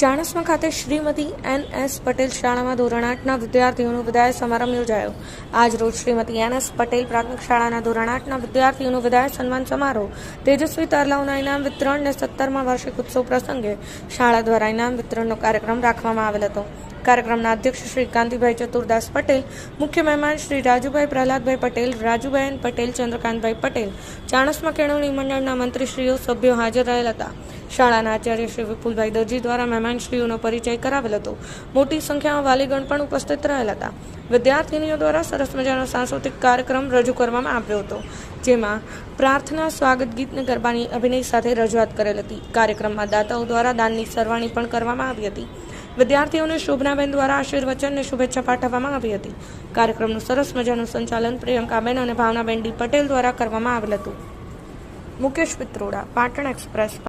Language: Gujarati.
ચાણસ્મા ખાતે શ્રીમતી એન એસ પટેલ શાળામાં ધોરણ આઠના વિદ્યાર્થીઓનો વિદાય સમારંભ યોજાયો. આજ રોજ શ્રીમતી એન એસ પટેલ પ્રાથમિક શાળાના ધોરણ આઠના વિદ્યાર્થીઓનો વિદાય સન્માન સમારોહ તેજસ્વી તારલાઓના ઇનામ વિતરણ અને સત્તરમા વાર્ષિક ઉત્સવ પ્રસંગે શાળા દ્વારા ઇનામ વિતરણનો કાર્યક્રમ રાખવામાં આવેલ હતો. કાર્યક્રમના અધ્યક્ષ શ્રી કાંતિભાઈ ચતુરદાસ પટેલ, મુખ્ય મહેમાન શ્રી રાજુભાઈ પ્રહલાદભાઈ પટેલ રાજુભાઈ પટેલ, ચંદ્રકાંતભાઈ પટેલ, ચાણસ્મા કેળવણી મંડળના મંત્રીશ્રીઓ સભ્યો હાજર રહેલ હતા. શાળાના આચાર્ય શ્રી વિપુલભાઈ દરજી દ્વારા મહેમાનશ્રીઓનો પરિચય કરાવેલ હતો. મોટી સંખ્યામાં વાલીગણ પણ ઉપસ્થિત રહેલા હતા. વિદ્યાર્થીનીઓ દ્વારા સરસ મજાનો સાંસ્કૃતિક કાર્યક્રમ રજૂ કરવામાં આવ્યો હતો, જેમાં પ્રાર્થના, સ્વાગત ગીતને ગરબાની અભિનય સાથે રજૂઆત કરેલ હતી. કાર્યક્રમમાં દાતાઓ દ્વારા દાનની સરવાણી પણ કરવામાં આવી હતી. વિદ્યાર્થીઓને શોભનાબેન દ્વારા આશીર્વચન શુભેચ્છા પાઠવવામાં આવી હતી. કાર્યક્રમનું સરસ મજાનું સંચાલન પ્રિયંકાબેન અને ભાવનાબેન ડી પટેલ દ્વારા કરવામાં આવેલ હતું. મુકેશ પિત્રોડા, પાટણ એક્સપ્રેસ.